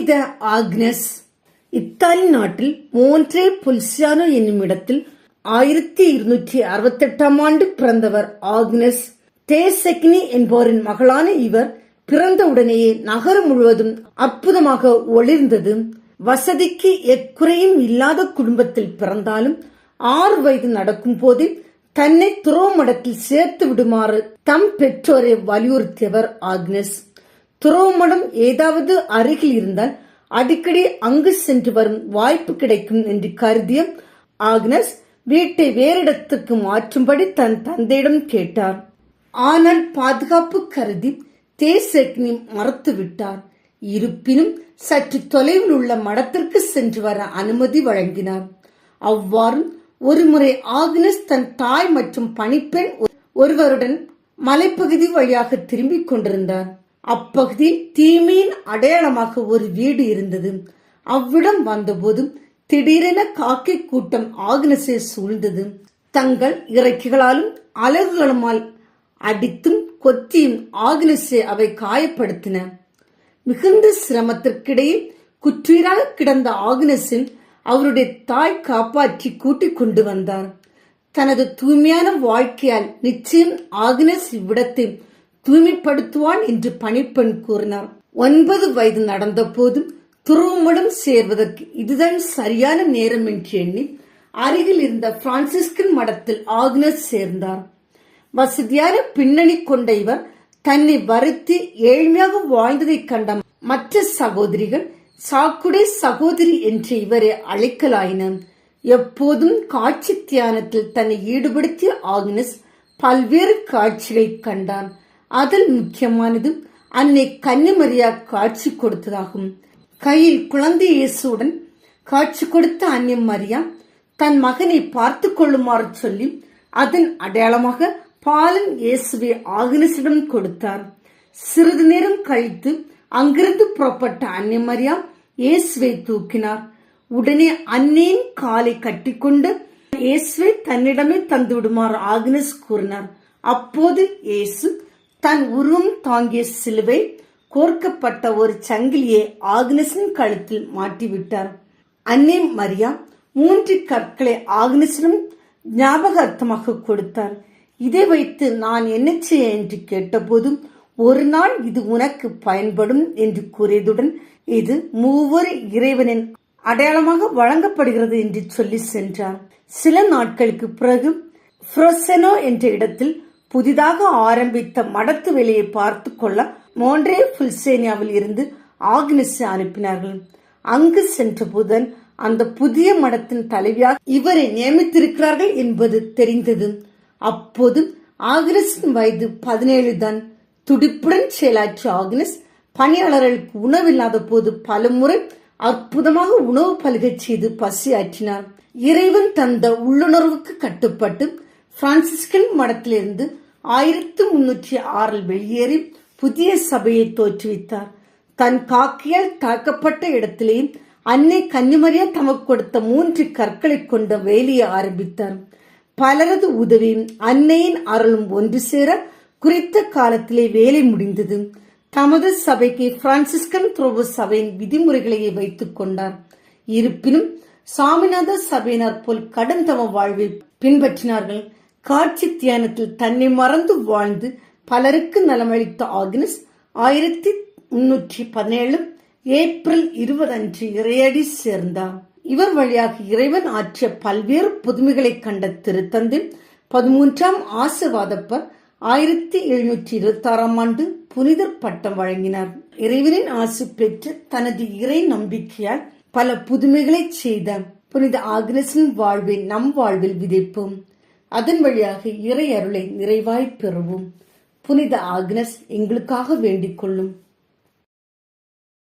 புனித Agnes. Italy நாட்டில் மோன்ட்ரே புல்சியானோ என்னுமிடத்தில் ஆயிரத்தி இருநூற்றி அறுபத்தி எட்டாம் ஆண்டு பிறந்தவர் ஆக்னஸ். தேசெக்னி என்பவரின் மகளான இவர் பிறந்த உடனேயே நகரம் முழுவதும் அற்புதமாக ஒளிர்ந்தது. வசதிக்கு எக்குறையும் இல்லாத குடும்பத்தில் பிறந்தாலும் ஆறு வயது நடக்கும் போது தன்னை துறவு மடத்தில் சேர்த்து விடுமாறு தம் பெற்றோரை வலியுறுத்தியவர் ஆக்னஸ். துறவுமடம் ஏதாவது அருகில் இருந்தால் அடிக்கடி அங்கு சென்று வரும் வாய்ப்பு கிடைக்கும் என்று கருதிய ஆக்னஸ் வீட்டை வேறிடத்துக்கு மாற்றும்படி தன் தந்தையிடம் கேட்டார். ஆனால் பாதுகாப்பு கருதி தேசக்னி மறுத்து விட்டார் இருப்பினும் சற்று தொலைவில் உள்ள மடத்திற்கு சென்று வர அனுமதி வழங்கினார். அவ்வாறு ஒருமுறை ஆக்னஸ் தன் தாய் மற்றும் பணிப்பெண் ஒருவருடன் மலைப்பகுதி வழியாக திரும்பிக் கொண்டிருந்தார். அப்பகுதி தீமையின் அடையாளமாக ஒரு வீடு இருந்தது. அவ்விடம் வந்தபோதும் திடீரென காக்கை கூட்டம் ஆக்னஸை சூழ்ந்தது. தங்கள் இறக்கிகளாலும் அலகுகளுமால் அடித்தும் கொத்தியும் ஆக்னஸை அவை காயப்படுத்தின. மிகுந்த சிரமத்திற்கிடையே குற்றீராக கிடந்த ஆக்னஸின் அவருடைய தாய் காப்பாற்றி கூட்டிக் கொண்டு வந்தார். தனது தூய்மையான வாழ்க்கையால் நிச்சயம் ஆக்னஸ் இவ்விடத்தை தூய்மைப்படுத்துவான் என்று பணிப்பெண் கூறினார். ஒன்பது வயது நடந்த போதும் துருவமடம் சேர்வதற்கு இதுதான் சரியான நேரம் என்று எண்ணி அருகில் இருந்த பிரான்சிஸ்கன் மடத்தில் ஆக்னஸ் சேர்ந்தார். வசதியான பின்னணி கொண்ட இவர் தன்னை வருத்தி ஏழ்மையாக வாழ்ந்ததைக் கண்ட மற்ற சகோதரிகள் சாக்குடை சகோதரி என்று இவரை அழைக்கலாயின எப்போதும் காட்சி தியானத்தில் தன்னை ஈடுபடுத்திய ஆக்னஸ் பல்வேறு காட்சிகளை கண்டான். அதில் முக்கியமானது அன்னை கன்னிமரியா காட்சி கொடுத்ததாகும். கையில் குழந்தை இயேசுடன் காட்சி கொடுத்த அன்னை மரியா தன் மகனை பார்த்து கொள்ளுமாறு சொல்லி அதன் அடையாளமாக பாலன் இயேசுவை ஆக்னஸிடம் கொடுத்தார். சிறிது நேரம் கழித்து அங்கிருந்து புறப்பட்ட அன்னை மரியா இயேசுவை தூக்கினார். உடனே அன்னையின் காலை கட்டிக்கொண்டு இயேசுவை தன்னிடமே தந்து விடுமாறு ஆக்னஸ் கூறினார். அப்போது இயேசு தன் உருவம் தாங்கிய சிலுவை கோர்க்கப்பட்ட ஒரு சங்கிலியை ஆக்னஸின் கழுத்தில் மாட்டிவிட்டார். அன்னை மரியா மூன்று கற்களை ஆக்னஸிடம் ஞாபகார்த்தமாக கொடுத்தார். இதை வைத்து நான் என்ன செய்ய என்று கேட்டபோதும் ஒரு நாள் இது உனக்கு பயன்படும் என்று கூறியதுடன் இது மூவர் இறைவனின் அடையாளமாக வழங்கப்படுகிறது என்று சொல்லி சென்றார். சில நாட்களுக்கு பிறகு ஃப்ரோசெனோ என்ற இடத்தில் புதிதாக ஆரம்பித்த மடத்து வேலையை பார்த்து கொள்ள மோன்ரே புல்சேனியாவில் இருந்து ஆக்னஸை அனுப்பினார்கள். அங்கு சென்ற புதன் அந்த புதிய மடத்தின் தலைவியாக இவரை நியமித்திருக்கிறார்கள் என்பது தெரிந்தது. அப்போது ஆக்னஸின் வயது பதினேழு தான். துடிப்புடன் செயலாற்றிய ஆக்னஸ் பணியாளர்களுக்கு உணவில்லாத போது பலமுறை அற்புதமாக உணவு பல்கச் செய்து பசியாற்றினார். இறைவன் தந்த உள்ளுணர்வுக்கு கட்டுப்பட்டு பிரான்சிஸ்கன் மடத்திலிருந்து ஆயிரத்து முன்னூற்றி ஆறில் வெளியேறி புதிய சபையை தோற்றுவித்தார். தன் காக்கியால் தாக்கப்பட்ட இடத்திலேயும் அன்னை கன்னிமரியா தமக்கு கொடுத்த மூன்று கற்களை கொண்ட வேலையை ஆரம்பித்தார். பலரது உதவியும் அன்னையின் அருளும் ஒன்று சேர குறித்த காலத்திலே வேலை முடிந்தது. தமது சபைக்கு பிரான்சிஸ்கன் துறவு சபையின் விதிமுறைகளையே வைத்துக் கொண்டார். இருப்பினும் சாமிநாத சபையினர் போல் கடும் தம வாழ்வை பின்பற்றினார்கள். காட்சி தியானத்தில் தன்னை மறந்து வாழ்ந்து பலருக்கு நலமளித்த ஆக்னஸ் ஆயிரத்தி முன்னூற்றி பதினேழு ஏப்ரல் இருபது அன்று இறையடி சேர்ந்தார். இவர் வழியாக இறைவன் ஆற்றிய பல்வேறு புதுமைகளை கண்ட திருத்தந்தில் பதிமூன்றாம் ஆசிர்வாதப்பர் ஆயிரத்தி எழுநூற்றி இருபத்தி ஆறாம் ஆண்டு புனிதர் பட்டம் வழங்கினார். இறைவனின் ஆசு பெற்று தனது இறை நம்பிக்கையால் பல புதுமைகளை செய்தார். புனித ஆக்னஸின் வாழ்வை நம் வாழ்வில் விதைப்போம். அதன் வழியாக இறை அருளை நிறைவாய் பெறுவோம். புனித ஆக்னஸ் எங்களுக்காக வேண்டிக் கொள்ளும்.